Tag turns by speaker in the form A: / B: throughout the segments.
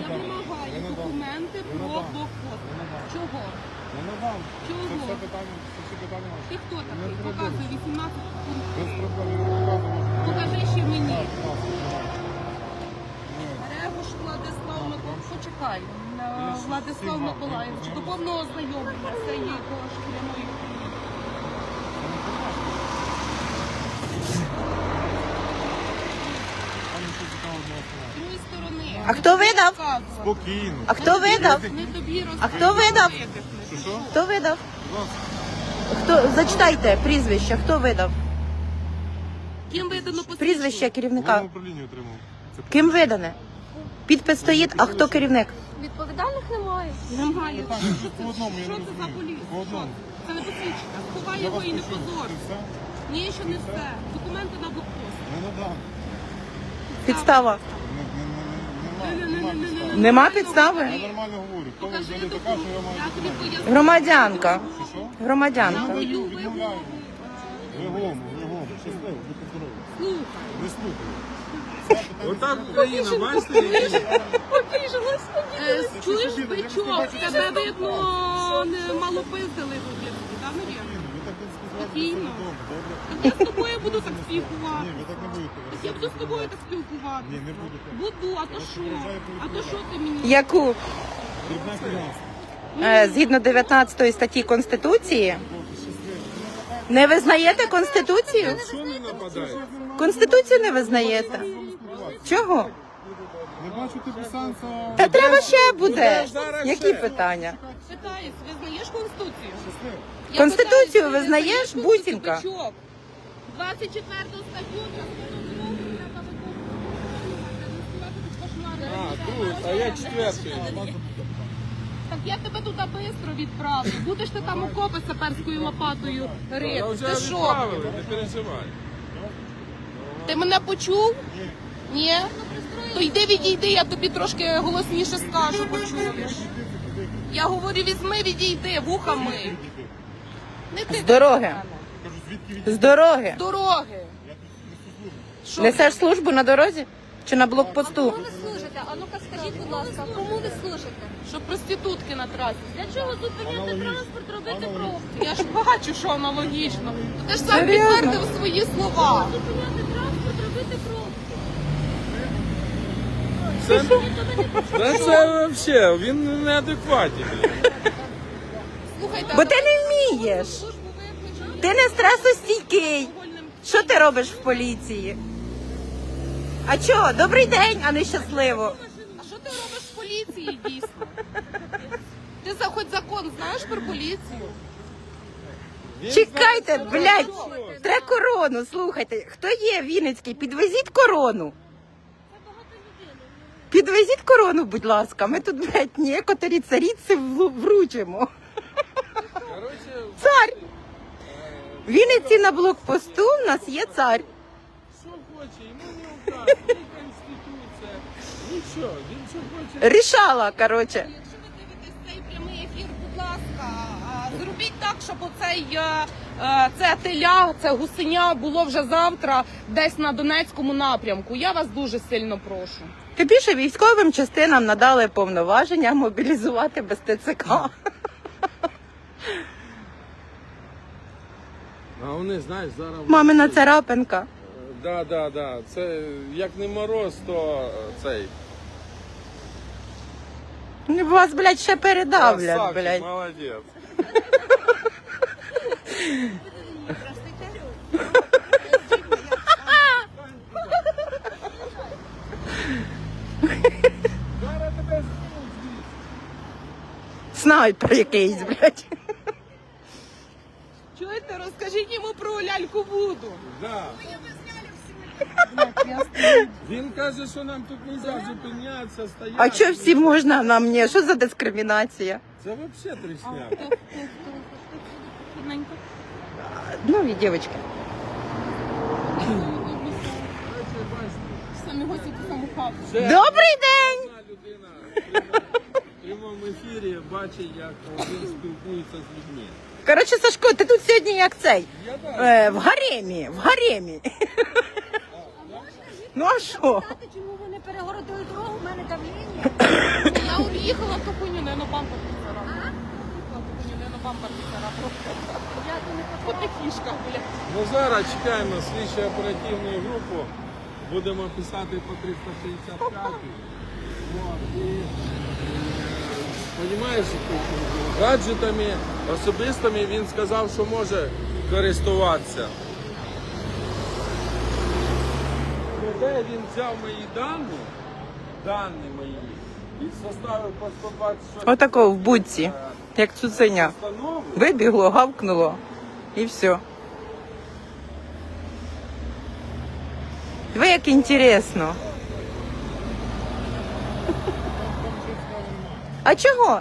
A: Я вимагаю документи про блокпост. Чого? Чого?
B: Це це.
A: Ти хто такий? Показуй 18 пунктів.
B: Проблем, я не показую.
A: Покажи ще мені. Регуш Владислав Миколаївич. Почекай. Е, Владислав Миколаївич. До повного ознайомлення цієї шкіряної.
B: Там нічого
A: другої сторони.
C: А хто видав?
B: Спокійно.
C: А хто видав?
A: Тобі
C: А хто видав?
B: Що, що?
C: Хто видав?
B: Будь ласка.
C: Хто зачитайте прізвище, хто видав?
A: Ким видано посвідчення?
C: Прізвище керівника.
B: Головне управління отримав. Це
C: Ким видане? Підпис стоїть, а хто керівник?
D: Відповідальних немає.
A: Немає. Що
B: по
A: це,
B: одному, я
A: що
B: не
A: це за
B: розумію.
A: поліція?
B: По одному.
A: Це не посвідчення. Сховай
B: Я
A: його
B: вас
A: і не
B: почув.
A: позор.
B: Це все?
A: Ні, що не все. Документи на блокпост.
B: Не надам.
C: Підстава.
B: Не- не- не- не- Нема, підстави. Я нормально говорю. Хто взагалі така, що я маю документи?
C: Громадянка.
B: Що? Я
C: Громадянка.
B: даю, відмовляю. Вигому, вигому. Щасливо, будьте здорові.
A: Слухай.
B: Не слухаю.
E: Отак Україна, бачите? які-
A: Е, Чуєш, бичок, тебе видно не мало пиздили в об'єкті, так, навірно?
B: Ви так не спілкуватися
A: Спокійно. я з тобою буду так
B: Ні,
A: спілкуватися.
B: ви так не будете.
A: Я буду з тобою так спілкуватися.
B: Ні, не будете.
A: Буду, а то що? А то що ти мені?
C: Яку? Е, Згідно 19 статті Конституції. Не визнаєте Конституцію?
E: Що не нападає?
C: Конституцію не визнаєте. Чого?
B: Не бачу сенсу.
C: Та треба ще буде. Які питання?
A: Питаюсь, визнаєш Конституцію? Я
C: Конституцію визнаєш,
A: Конституцію,
C: бусінка?
A: бичок? 24 статтю Конституції треба виконувати.
E: А, тут, а я четвертий.
A: Так я тебе туди швидко відправлю. Будеш ти там окопи саперською лопатою рити. Ти що?
E: відправили, не переживай.
A: Ти мене почув? Ні? То йди відійди, я тобі трошки голосніше скажу, почуєш. Я говорю, візьми, відійди, вухами. Не ти
C: З дороги.
B: Кажу, звідки від
C: З дороги.
A: З дороги. Що?
C: Несеш службу на дорозі? Чи на блокпосту?
D: Кому ви служите? А ну-ка скажіть, будь ласка, кому ви служите?
A: Що проститутки на трасі.
D: Для чого зупиняти транспорт, робити пробки?
A: Я ж бачу, що аналогічно. Ти ж сам
C: Серйозно?
A: підтвердив свої слова.
D: Зупиняти транспорт, робити пробки.
E: Та це взагалі, він неадекватний.
A: Слухайте,
C: Бо ти не вмієш. Ти не стресостійкий. Що ти робиш в поліції? А чого? Добрий день, а не щасливо.
A: А що ти робиш в поліції дійсно? Ти за хоч закон знаєш про поліцію?
C: Чекайте, блядь, треба корону. Слухайте, хто є Вінницький? Підвезіть корону. Підвезіть корону, будь ласка. Ми тут, блядь, некоторі царіці влу- вручимо.
E: Коротше,
C: Цар. В Вінниці на блокпосту в нас є цар.
E: що хоче, йому не указ, ні конституція, нічого, він що хоче.
C: Рішала, коротше.
A: Якщо ви дивитесь цей прямий ефір, будь ласка, зробіть так, щоб оцей е, е, це теля, це гусеня було вже завтра десь на Донецькому напрямку. Я вас дуже сильно прошу.
C: Тим більше військовим частинам надали повноваження мобілізувати без ТЦК.
E: А вони, знаєш, зараз...
C: Мамина царапинка.
E: Да, да, да. Це як не мороз, то е, цей.
C: Вас, блядь, ще передавлять,
E: Красавчик,
C: блядь.
E: Молодець. Зараз тебе знімуть звідси.
C: Снайпер якийсь, блядь.
A: Чуєте, розкажіть йому про ляльку Вуду.
E: Да. Він каже, що нам тут не можна зупинятися, стояти.
C: А що всі можна на мені? Що за дискримінація?
E: Це взагалі трісня.
C: Ну
A: хату.
E: Це
C: Добрий день!
E: одна людина в прямому ефірі бачить, як він спілкується з людьми.
C: Коротше, Сашко, ти тут сьогодні як цей. Е, в гаремі, в гаремі. Ну а що?
D: Знаєте, чому ви не перегородили дорогу? У мене давлення.
A: Я об'їхала ту хуйню, не на підсара. Ту хуйню, не на бампер підсара.
D: Я то не
A: От фішка, блядь.
E: Ну зараз чекаємо слідчу оперативну групу. Будемо писати по 365. Вот, і, Понімаєш, гаджетами особистими він сказав, що може користуватися. Ну, Де він взяв мої дані, дані мої, і составив по 126
C: Отако в будці, як цуценя. Вибігло, гавкнуло і все. Ви як інтересно. А чого?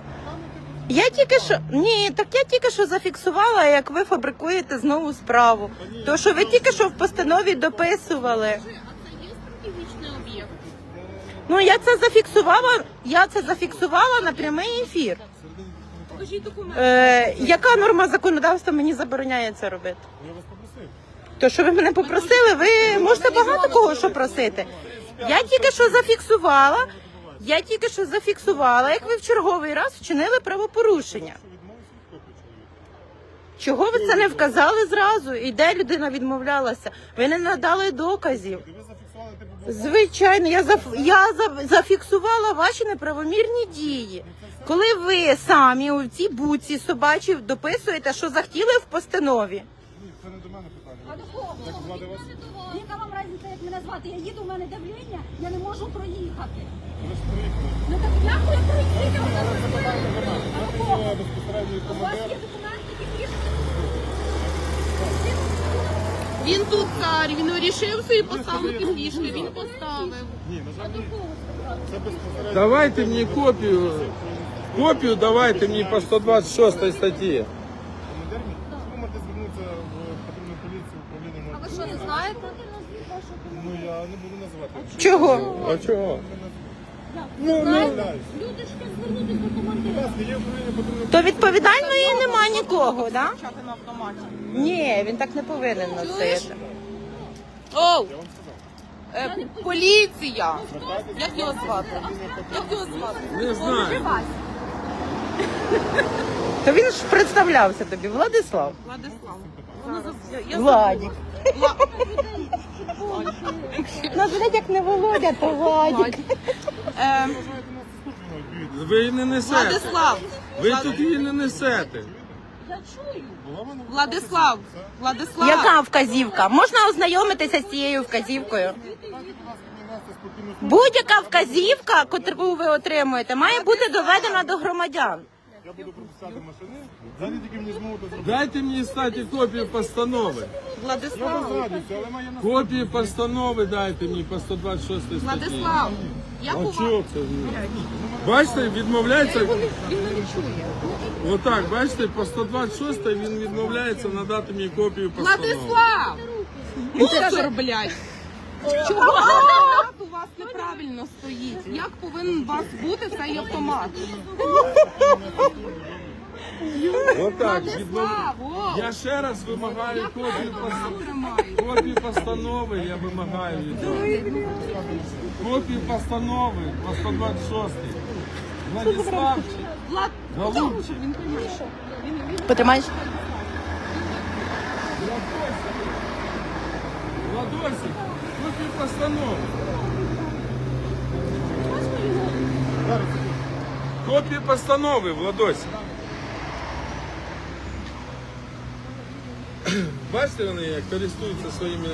C: Я тільки що ні, так я тільки що зафіксувала, як ви фабрикуєте знову справу. То що ви тільки що в постанові дописували. Ну я це зафіксувала. Я це зафіксувала на прямий ефір.
A: Покажіть.
C: Е, яка норма законодавства мені забороняє це робити?
B: Я вас попросив.
C: То, що ви мене попросили, ви можете багато кого що просити. Я тільки що зафіксувала. Я тільки що зафіксувала, як ви в черговий раз вчинили правопорушення. Чого ви це не вказали зразу? І де людина відмовлялася? Ви не надали доказів. Звичайно, я заф... я за- зафіксувала ваші неправомірні дії. Коли ви самі у цій буці собачій дописуєте, що захотіли в постанові.
B: Ні, це не до мене питання.
D: А до кого?
B: Як звати вас?
D: Яка вам різниця, як мене звати? Я їду, у мене давлення, я не можу проїхати.
B: Ви ж приїхали.
D: Ну так як ви проїхати? А до кого?
B: Я безпосередньо
D: У вас є документи,
A: Він тут цар, він вирішив собі поставити фішки, він поставив.
E: Давайте мені копію. Копію давайте мені по 126 статті.
B: Ви можете звернутися в патрульну поліцію, управління.
D: А ви що, не знаєте?
B: Ну я не буду називати.
C: Чого?
E: А чого?
B: Ну, ну.
D: Люди ж хочуть звернутися до командира.
C: То відповідальної нема нікого, да?
A: На автоматі.
C: Ні, він так не повинен носити.
A: Оу! Е, поліція! Як його звати? Як його звати?
E: Не знаю.
C: То він ж представлявся тобі, Владислав.
A: Владислав.
C: Владик. Нас блядь, як не Володя, то Владик.
A: Е,
E: Ви її не несете.
A: Владислав.
E: Ви тут її не несете.
B: Була в мене
A: Владислав. Владислав.
C: Яка вказівка? Можна ознайомитися з цією вказівкою?
B: нести спокійно
C: Будь-яка вказівка, яку ви отримуєте, має бути доведена до громадян.
B: Я буду пропускати машини. Далі тільки мені зможете зробити.
E: Дайте мені статі копію постанови.
B: Я
A: Владислав.
B: без радістю, але має на
E: Копію постанови дайте мені по 126 статті.
A: Владислав. У
E: А чого це? Бачите, відмовляється.
A: Він не чує.
E: Отак, бачите, по 126 він відмовляється надати мені копію постанови.
A: Владислав! Боже, блядь! Чого автомат у вас неправильно стоїть? Як повинен у вас бути цей автомат?
E: Отак, відмов... Я ще раз вимагаю копію постанови. Копію постанови я вимагаю від вас. Копію постанови по 126. Владиславчик,
A: Влад,
E: Голубчик,
A: він прийшов. Він, він
C: Потримаєш?
E: Владосик, копію постанови. Копію постанови, Владосик. Бачите користуються своїми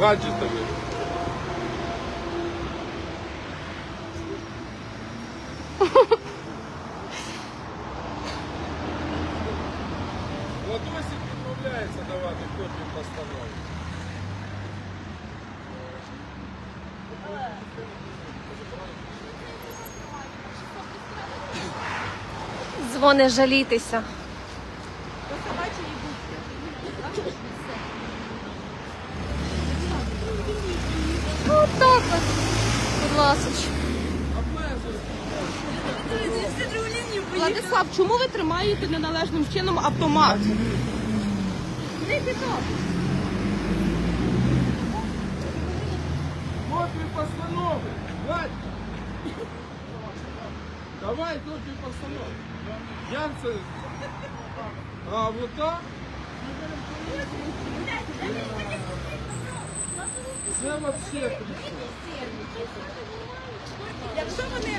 E: гаджетами. Владосик відмовляється давати копію постанови.
D: Дзвони жалітися. Ласка.
A: Владислав, чому ви тримаєте неналежним чином автомат?
E: Копію постанови. Давай копію постанови. Як це? А, вот так? Це вообще.
D: Якщо вони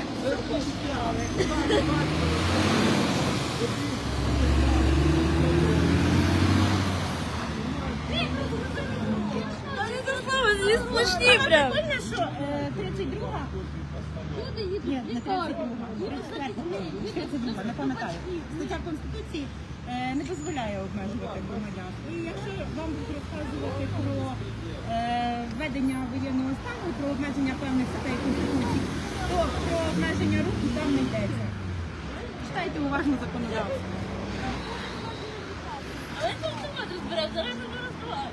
F: Смішні прям. що е, 32 люди їдуть Ні, не 32 32 не пам'ятаю. Стаття Конституції е, не дозволяє обмежувати громадян. І якщо вам будуть розказувати про е, введення воєнного стану, про обмеження певних статей Конституції, то про обмеження руху там не йдеться. Читайте уважно законодавство.
G: Але це автомат розбирав, зараз не розбирав.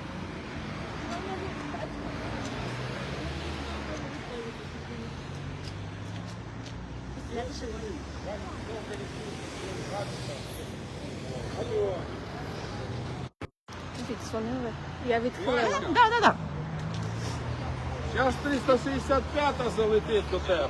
A: Я відхилила.
D: Да, да, да.
E: Зараз 365 залетить до тебе.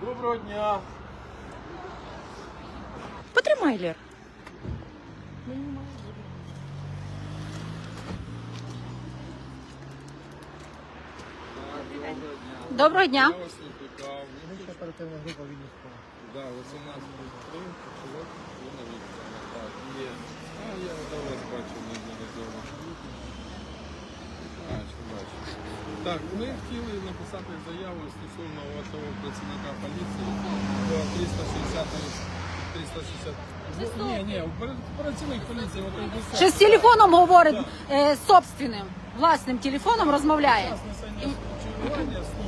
E: Доброго дня.
D: Потримай, Лєр. Доброго дня.
E: Я вас не питав.
H: Оперативна група Вінницького.
E: Да, 18 років, чоловік, ви на. Так, є. А, я до вас бачив неодноразово. Бачу, бачу. Так, ми хотіли написати заяву стосовно того працівника поліції по 360 360 Ну, ні, ні, працівник поліції, от.
F: Ще з телефоном говорить е, собственним, власним телефоном розмовляє.
E: Служби,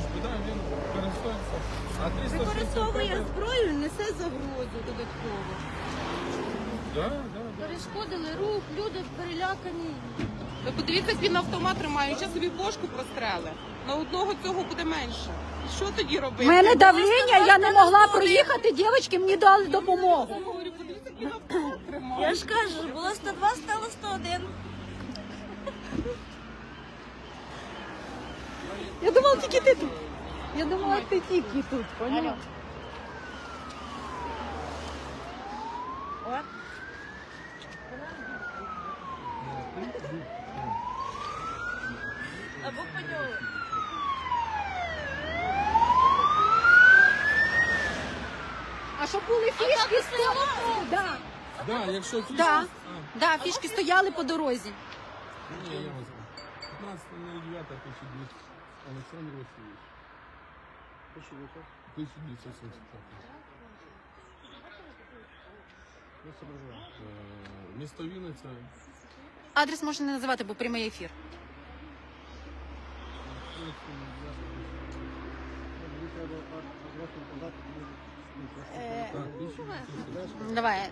D: Використовує зброю, несе загрозу додатково.
E: Да, да, да.
G: Перешкодили рух, люди перелякані.
A: Ви подивіться, як він автомат тримає, ще собі бошку прострели. На одного цього буде менше. І що тоді робити?
F: У мене давлення, я не могла проїхати, дівчатки мені дали допомогу.
A: Я говорю, подивіться, як він автомат тримає.
G: Я ж кажу, було 102, стало 101.
F: Я думала, тільки ти тут. Я думала, ти тільки тут, поняла?
G: Або по ньому.
F: А щоб були фішки стояли? Да.
E: Да, якщо фішки...
F: Да. Да, фішки стояли по дорозі.
E: ні, я вас 15 на 9 1200. Олександр Васильович. 1975. Е, Місто Вінниця.
F: Адрес можна не називати, бо прямий ефір.
E: Так, 1975.
F: Давай.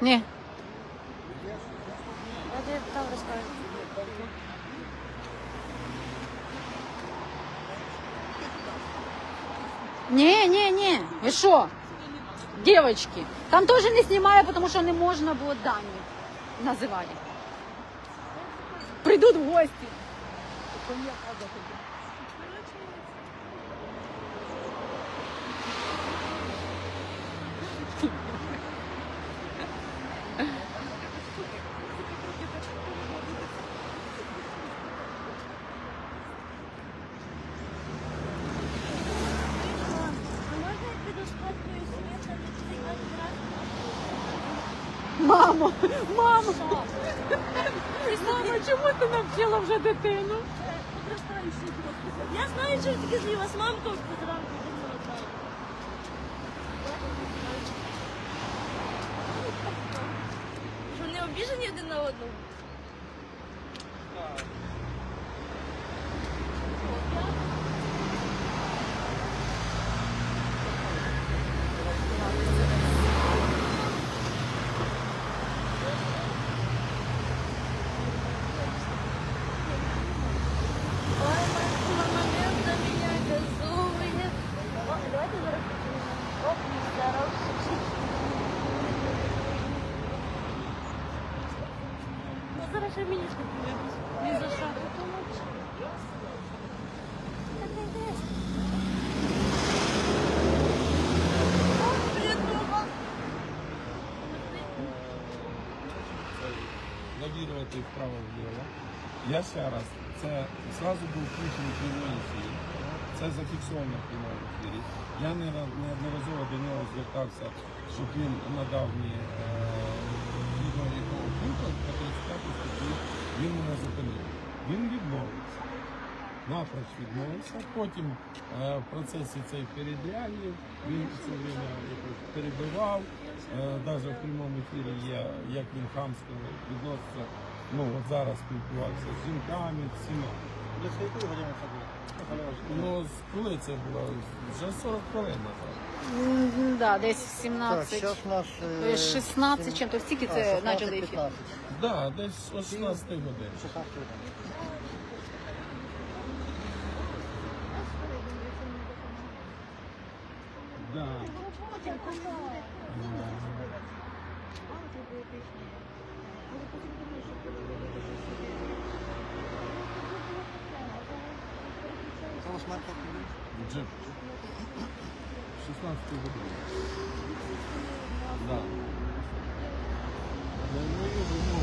F: Ні.
G: Я тобі там розкажу.
F: Не, не, не. Ви що? Девочки, там тоже не снимаю, потому что не можно было дані називати. Прийдуть в гості. Мамо, мамо. Мамо, чому ти навчила вже дитину?
G: Я знаю, що таке зліва з мамкою зранку Вони. Що не обіжені один на одного? Ой, мама, момент меня газует. О, давайте зараз почнемо. Оп, здоров. Ну, зараз ще мені спокійно. Ні за що. Так інтересно. О, привіт, мама.
E: Лавірувати вправо-вліво. Я ще раз, це зразу був включений прямий ефір. Це зафіксовано в прямому ефірі. Я не- неодноразово до нього звертався, щоб він надав мені е, відео якого пункту по 35 статті. Він мене зупинив. Він відмовився. Напроч відмовився. Потім е, в процесі цієї передряги він все время якось перебивав. Навіть в прямому ефірі є, як він хамсько відноситься. Ну от зараз спілкувався з жінками, всіма.
B: Для скільки години це було?
E: Ну коли це було? Вже 40 хвилин назад.
F: М, Да, десь в
H: Так,
F: 17.
H: зараз наш...
F: Е,
H: е,
F: 16 чим то стільки
H: а,
F: це
H: 16,
F: почали ефір.
H: 15.
E: Да, десь о 16 годин.
H: 16 годин.
E: Да.
H: Ваш марка?
E: Джип. 16 годин. Да. Я не вижу, ну,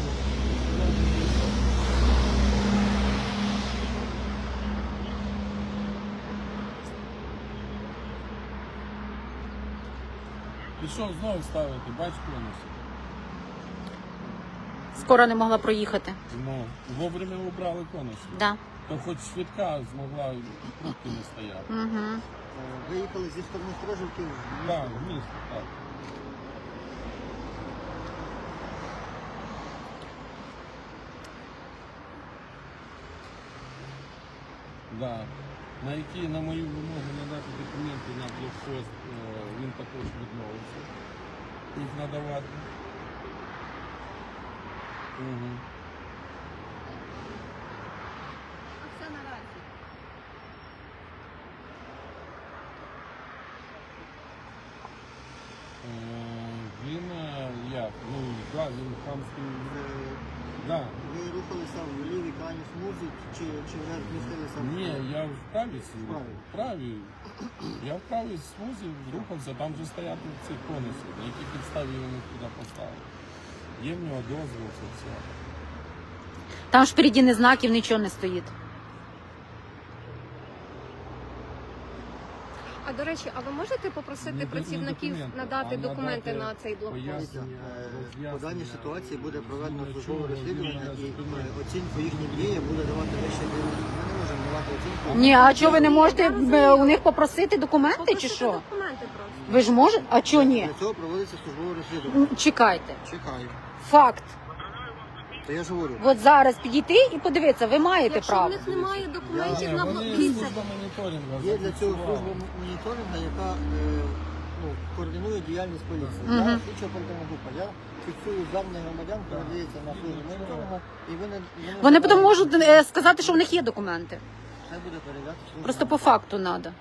E: Пішов знову ставити, бач конусу.
F: Скоро не могла проїхати.
E: Ну, вовремя убрали конусу.
F: Да.
E: То хоч швидка змогла пробки не стояти.
F: Угу.
H: Е, Ви їхали зі сторони Стрижівки в
E: Так, в місто, так. Да. На які на мою вимогу надати документи на блокпост, е, він також відмовився їх надавати. Угу. Він е, як? Ну, да, він хамський.
H: Е,
E: Да.
H: Ви рухалися в лівій крайній смузі чи, чи вже змістилися? в-
E: Ні, я в правій.
H: Правій.
E: Я в правій смузі рухався, там вже стоять ці конуси, на які підставі вони туди поставили. Є в нього дозвіл, це все.
F: Там ж впереді не знаків, нічого не стоїть.
I: А до речі, а ви можете попросити
E: Не- не
I: працівників
E: документи,
I: надати документи на цей блокпост?
H: Е,
E: роз'яснення.
H: По даній ситуації буде проведено службове розслідування і е, оцінку їхніх дій буде давати вище керівництво. Ми не можемо давати оцінку.
F: Ні, а чого ви не можете е, у них попросити документи чи
I: Попросити
F: що?
I: документи просто.
F: Ви ж можете? А чого ні?
H: Для цього проводиться службове розслідування.
F: М, Чекайте.
H: Чекаю.
F: Факт.
H: То я ж говорю.
F: От зараз підійти і подивитися, ви маєте
I: Якщо в
F: право.
I: них немає документів на
E: вони служба моніторингу
H: Є для цього служба моніторингу, яка е, ну, координує діяльність поліції. Я
F: Мгм.
H: слідча оперативна група. Я фіксую звернення громадян, передається на службу моніторингу, і вони,
F: Вони потім можуть е, сказати, що в них є документи.
H: Це буде передати служба.
F: Просто по факту треба.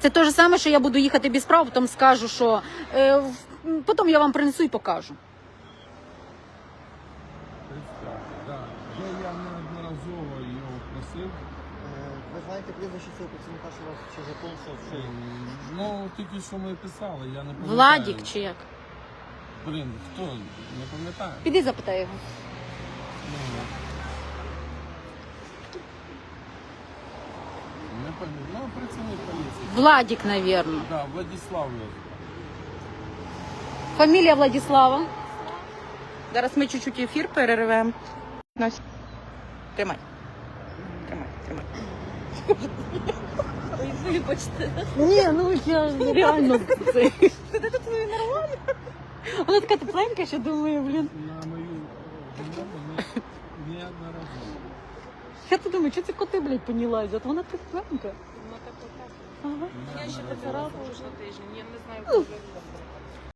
F: Це те ж саме, що я буду їхати без прав, потім скажу, що е, в- потім я вам принесу і покажу.
E: Представте, да. Вже я неодноразово його просив.
H: Е, Ви знаєте прізвище цього працівника, що вас чи закон, що що?
E: М, Ну, тільки що ми писали, я не пам'ятаю.
F: Владік чи як?
E: Блін, хто? Не пам'ятаю.
F: Піди запитай його.
E: Ну, Не пам'ятаю. Ну, працівник поліції.
F: Владік, навірно.
E: Да, Владислав його.
F: Фамілія Владислава. Зараз ми чуть-чуть ефір перервемо.
C: Тримай. Тримай, тримай.
F: Вибачте. Ні, ну я реально це. Вона така тепленька, що думаю, блін.
E: На мою не, неодноразово.
F: Я то думаю, що це коти, блядь, по ній? Вона тепленька.
A: Ну так отак.
F: Ага.
A: Я ще поцарапала вже тиждень, я не знаю, коли.